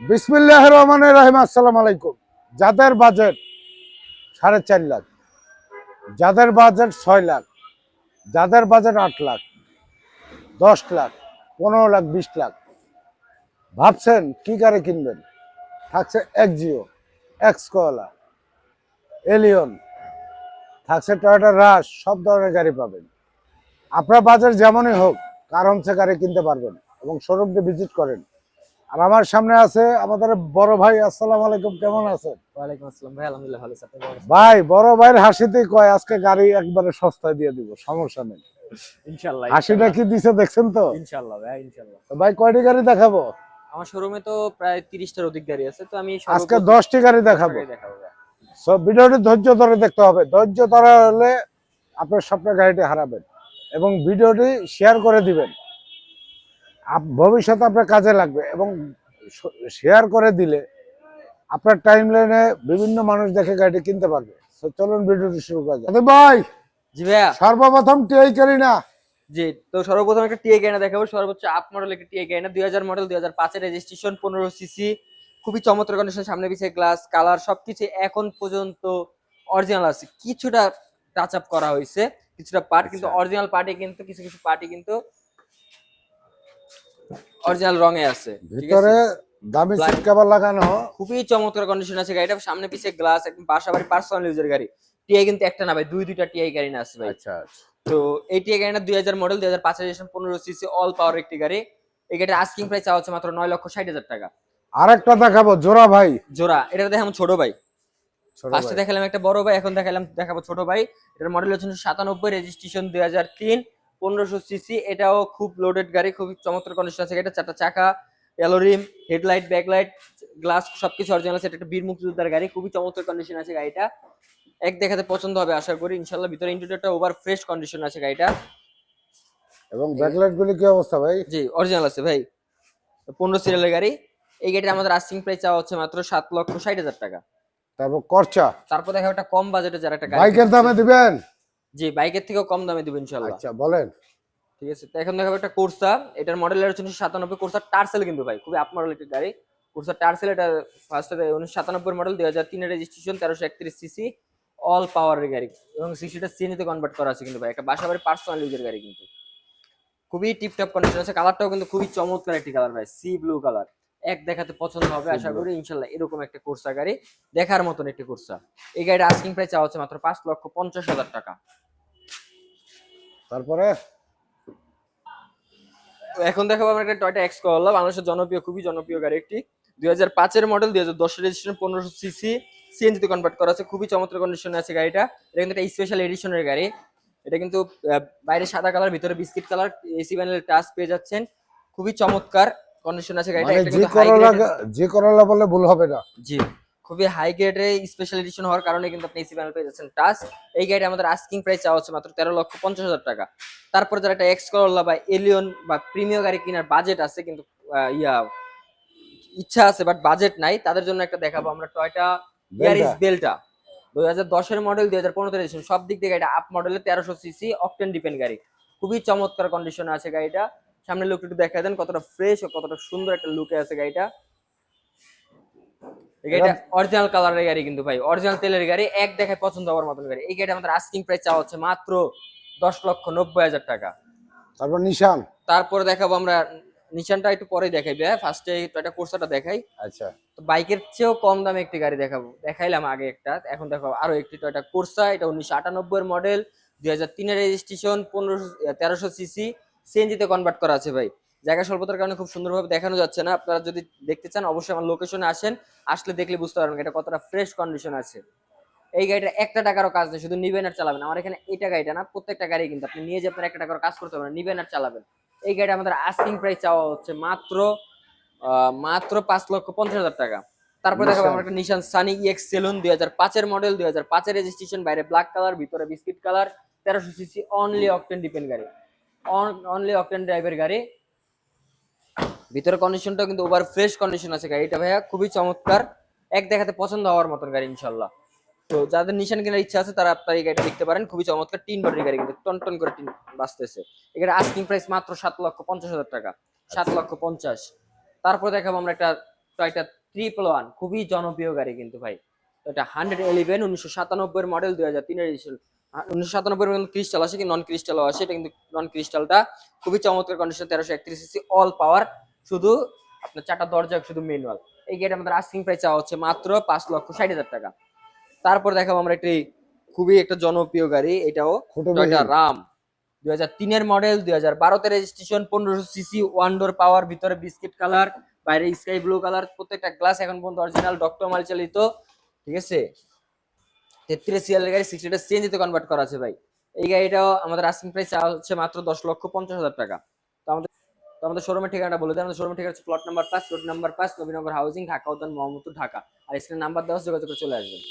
বিসমিল্লাহ রহমান রহিম, আসসালাম আলাইকুম। যাদের বাজেট সাড়ে চার লাখ, যাদের বাজেট ছয় লাখ, যাদের বাজেট আট লাখ, দশ লাখ, পনেরো লাখ, বিশ লাখ, ভাবছেন কি গাড়ি কিনবেন? থাকছে এক্সিও এক্স কোয়ালা এলিয়ন থাকছে টয়োটা রাশ সব ধরনের গাড়ি পাবেন। আপনার বাজার যেমনই হোক কারণসে গাড়ি কিনতে পারবেন এবং শোরুমটি ভিজিট করেন। আর আমার সামনে আছে আমাদের বড় ভাই আসসালাম আলাইকুম কেমন আছেন? ওয়ালাইকুম আসসালাম। ভাই আলহামদুলিল্লাহ ভালো আছি। ভাই বড় ভাইয়ের হাসিতেই কয় আজকে গাড়ি একবারে সস্তায় দিয়ে দিব সমস্যা নেই। ইনশাআল্লাহ হাসিটা কি দিছে দেখছেন তো? ইনশাআল্লাহ ভাই ইনশাআল্লাহ তো ভাই কয়টি গাড়ি দেখাবো? আমার শোরুমে তো প্রায় 30টার অধিক গাড়ি আছে তো আমি আজকে দশটি গাড়ি দেখাবো। ভিডিওটি ধৈর্য ধরে দেখতে হবে। ধৈর্য ধরে হলে আপনার স্বপ্নের গাড়িটি হারাবেন এবং ভিডিওটি শেয়ার করে দিবেন। ভবিষ্যতে আপনার কাজে লাগবে এবং শেয়ার করে দিলে আপনার টাইম লাইনে বিভিন্ন মানুষ দেখে গাড়িটি কিনতে পারবে। চলুন ভিডিওটি শুরু করা যাক। ভাই জি ভাইয়া। সর্বপ্রথম টিআই করি না? জি তো সর্বপ্রথম একটা টিএ গাড়ি দেখাবো। সর্বোচ্চ আপ মডেল একটা টিএ গাড়ি 2000 মডেল 2005 এর রেজিস্ট্রেশন 15 সিসি খুবই চমৎকার কন্ডিশন সামনে পিছে গ্লাস কালার সবকিছু এখন পর্যন্ত অরিজিনাল আছে। কিছুটা টাচ আপ করা হয়েছে কিছুটা পার্ট কিন্তু আচ্ছা। অরিজিনাল পার্টে কিন্তু কিছু কিছু পার্টি কিন্তু অরিজিনাল রঙে আছে ভিতরে দামি সিট কভার লাগানো। খুবই চমৎকার কন্ডিশন আছে গাড়িটা। সামনে পিছে গ্লাস একদম বাসাবাড়ি পার্সোনাল ইউজের গাড়ি। টিআই কিন্তু একটা না ভাই দুই দুইটা টিআই গাড়ি না আছে ভাই। আচ্ছা তো এই টিআই গাড়িটা দুই হাজার মডেল দুই হাজার পাঁচ রেজিস্ট্রেশন পনেরো সিসি অল পাওয়ার একটি গাড়ি। এই গাড়ির আস্কিং প্রাইস চাওয়া হচ্ছে মাত্র নয় লক্ষ ষাট হাজার টাকা। আরেকটা দেখাবো জোড়া ভাই। জোড়া এটা দেখাম ছোট ভাই। ছোট ফার্স্টে দেখালাম একটা বড় ভাই এখন দেখালাম দেখাবো ছোট ভাই। এটার মডেল হচ্ছে সাতানব্বই রেজিস্ট্রেশন দুই হাজার তিন। পনেরোশো সিসি এটাও খুব লোডেড গাড়ি খুবই চমৎকার কন্ডিশন আছে। এটা চারটা চাকা alloy rim headlight backlight glass সবকিছু অরিজিনাল আছে। এটা একটা বীর মুক্তিযোদ্ধার গাড়ি খুবই চমৎকার কন্ডিশন আছে গাড়িটা। এক দেখাতে পছন্দ হবে আশা করি। ইনশাল্লাহ ভিতরে ইন্টেরিয়রটা ওভার ফ্রেশ কন্ডিশন আছে গাড়িটা। এবং ব্যাকলাইট গুলি কি অবস্থা ভাই? জি অরিজিনাল আছে ভাই। পনেরো সিরিয়ালের গাড়ি। এই গাড়িটা আমাদের আস্কিং প্রাইস চাওয়া হচ্ছে মাত্র সাত লক্ষ ষাট হাজার টাকা। তারপর খরচা? তারপর দেখা একটা কম বাজেটে যারা একটা গাড়ি বাইকের দামে দিবেন? জি বাইকের থেকেও কম দামে দিবেন ইনশাল্লাহ আচ্ছা বলেন। ঠিক আছে তো এখন দেখাবো একটা কোর্সা এটার মডেলের হচ্ছে উনিশশো সাতানব্বই কোর্সা টার্সেল কিন্তু ভাই খুবই আপ মডেল একটি গাড়ি। কোর্সা টার্সেল এটা ফার্স্ট উনিশশো সাতানব্বই মডেল দুই হাজার তিনের রেজিস্ট্রেশন তেরোশো একত্রিশ সিসি অল পাওয়ারের গাড়ি। এবং সিসিটা সিএনজিতে কনভার্ট করা আছে কিন্তু ভাই একটা বাসা বাড়ির পার্সোনাল ইউজের গাড়ি কিন্তু। খুবই টিপটপ কন্ডিশন আছে কালারটাও কিন্তু খুবই চমৎকার একটি কালার ভাই সি ব্লু কালার এক দেখাতে পছন্দ হবে আশা করি ইনশাল্লাহ এরকম একটা কোর্সা গাড়ি দেখার মতন একটি কোর্সা এই গাড়ির আস্কিং প্রাইস চাওয়া হচ্ছে মাত্র পাঁচ লক্ষ পঞ্চাশ হাজার টাকা। তারপরে? এখন দেখাবো আমরা একটা টয়টা এক্স করলা বাংলাদেশের জনপ্রিয় খুবই জনপ্রিয় গাড়ি একটি। দুই হাজার পাঁচের মডেল দুই হাজার দশের রেজিস্ট্রেশন পনেরোশো সিসি সিএনজিতে কনভার্ট করা আছে। খুবই চমৎকার কন্ডিশনে আছে গাড়িটা। এটা কিন্তু একটা স্পেশাল এডিশনের গাড়ি। এটা কিন্তু বাইরে সাদা কালার ভিতরে biscuit colour AC panel touch পেয়ে যাচ্ছেন। খুবই চমৎকার কন্ডিশন আছে গাড়িটা। মানে যে করলা যে করলা বলে ভুল হবে না। জি। খুবই হাই গ্রেডের স্পেশাল এডিশন হওয়ার কারণে কিন্তু আপনি এসি প্যানেল পেয়ে যাচ্ছেন। টাচ এই গাড়িটা আমাদের আস্কিং প্রাইস চাওয়া হচ্ছে মাত্র তেরো লক্ষ পঞ্চাশ হাজার টাকা। তারপর যারা একটা এক্স করলা বা এলিয়ন বা প্রিমিয় গাড়ি কেনার বাজেট আছে কিন্তু ইয়া ইচ্ছা আছে বাট বাজেট নাই তাদের জন্য একটা দেখাবো। আমরা টয়টা ইয়ারিস বেলটা। দুই হাজার দশের মডেল দুই হাজার পনেরো রেজিস্ট্রেশন সব দিক থেকে এটা আপ মডেলের তেরোশো সিসি অকটেন ডিপেন্ড গাড়ি। খুবই চমৎকার কন্ডিশনে আছে গাড়িটা। সামনে লুক একটু দেখা দেন কতটা ফ্রেশ ও কতটা সুন্দর একটা লুকে আছে গাড়িটা। গাড়িটা অরিজিনাল কালারের গাড়ি কিন্তু ভাই অরিজিনাল তেলের গাড়ি এক দেখায় পছন্দ হওয়ার মতন গাড়ি। এই গাড়ি আমাদের আস্কিং প্রাইস চাওয়া হচ্ছে মাত্র দশ লক্ষ নব্বই হাজার টাকা। তারপর নিশান তারপরে দেখাবো আমরা নিশানটা একটু পরে দেখাই ভাই ফার্স্টে একটা কোর্সাটা দেখাই। আচ্ছা। তো বাইকের চেয়েও কম দামে একটি গাড়ি দেখাবো দেখাইলাম আগে একটা এখন দেখাবো আরও একটি টয়টা কোর্সা এটা উনিশশো আটানব্বই এর মডেল দুই হাজার তিনের রেজিস্ট্রেশন পনেরোশো তেরোশো সিসি সিএনজিতে কনভার্ট করা আছে ভাই। জায়গা স্বল্পতার কারণে খুব সুন্দরভাবে দেখানো যাচ্ছে না। আপনারা যদি দেখতে চান অবশ্যই আমার লোকেশনে আসেন। আসলে দেখলে বুঝতে পারবেন এটা কতটা ফ্রেশ কন্ডিশন আছে। এই গাড়িটা একটা টাকারও কাজ নেই শুধু নিবেন আর চালাবেন। আমার এখানে এইটা গাড়িটা না প্রত্যেকটা গাড়ি কিন্তু আপনি নিয়ে যে আপনার একটা টাকার কাজ করতে পারবেন নিবেন আর চালাবেন। এই গাড়িটা আমাদের আস্কিং প্রাইস চাওয়া হচ্ছে মাত্র আহ, মাত্র পাঁচ লক্ষ পঞ্চাশ হাজার টাকা। তারপরে দেখাবো। আমরা একটা নিশান সানি ইএক্স সেলুন দুই হাজার পাঁচের মডেল দুই হাজার পাঁচের রেজিস্ট্রেশন বাইরে ব্ল্যাক কালার ভিতরে বিস্কিট কালার তেরোশো সিসি অনলি অকটেন ডিপেন্ড গাড়ি। অনলি অকটেন ড্রাইভের গাড়ি। ভিতরে কন্ডিশনটা কিন্তু ওভার ফ্রেশ কন্ডিশন আছে গাড়িটা ভাইয়া খুবই চমৎকার। এক দেখাতে পছন্দ হওয়ার মতন গাড়ি ইনশাল্লাহ। তো যাদের নিশান কেনার ইচ্ছা আছে তারা আপনার এই গাড়িটা দেখতে পারেন। খুবই চমৎকার তিন বডির গাড়ি কিন্তু টন টন করে টিন বাঁচতেছে। এখানে আস্কিং প্রাইস মাত্র সাত লক্ষ পঞ্চাশ হাজার টাকা। সাত লক্ষ পঞ্চাশ। তারপর দেখাবো আমরা একটা টয়টা ট্রিপল ওয়ান খুবই জনপ্রিয় গাড়ি কিন্তু ভাই। এটা হান্ড্রেড ইলেভেন উনিশশো সাতানব্বই এর মডেল দুই হাজার তিনের এডিশন উনিশশো সাতানব্বই মডেল ক্রিস্টাল আছে কি? নন ক্রিস্টালও আছে। এটা কিন্তু নন ক্রিস্টালটা খুবই চমৎকার কন্ডিশন তেরোশো একত্রিশ সিসি অল পাওয়ার শুধু আপনার চারটা দরজা শুধু ম্যানুয়াল এই গাড়ি আমাদের আস্কিং প্রাইস চাওয়া হচ্ছে মাত্র পাঁচ লক্ষ ষাট হাজার টাকা। তারপর দেখাবো আমরা একটি খুবই একটা জনপ্রিয় গাড়ি এটাও টয়টা। রাম দুই হাজার তিনের মডেল দুই হাজার বারোতে রেজিস্ট্রেশন পনেরোশো সিসি ওয়ান ডোর পাওয়ার ভিতরে বিস্কিট কালার বাইরে স্কাই ব্লু কালার প্রত্যেকটা গ্লাস এখন পর্যন্ত অরিজিনাল ডক্টর মাল চালিত ঠিক আছে? তেত্রিশ সিএলের গাড়ি সিক্সটিটা সিএনজিতে কনভার্ট করা আছে ভাই। এই গাড়িটাও আমাদের আস্কিং প্রাইস চাওয়া হচ্ছে মাত্র দশ লক্ষ পঞ্চাশ হাজার টাকা। তো আমাদের তো আমাদের শোরুমের ঠিকানাটা বলে দেয় আমাদের শোরুমের ঠিকানা প্লট নাম্বার পাঁচ প্লট নাম্বার পাঁচ, নবীনগর হাউজিং ঢাকা উদ্যান, মোহাম্মদপুর, ঢাকা। আর স্ক্রিন নাম্বার দেওয়া যোগাযোগ করে চলে আসবেন।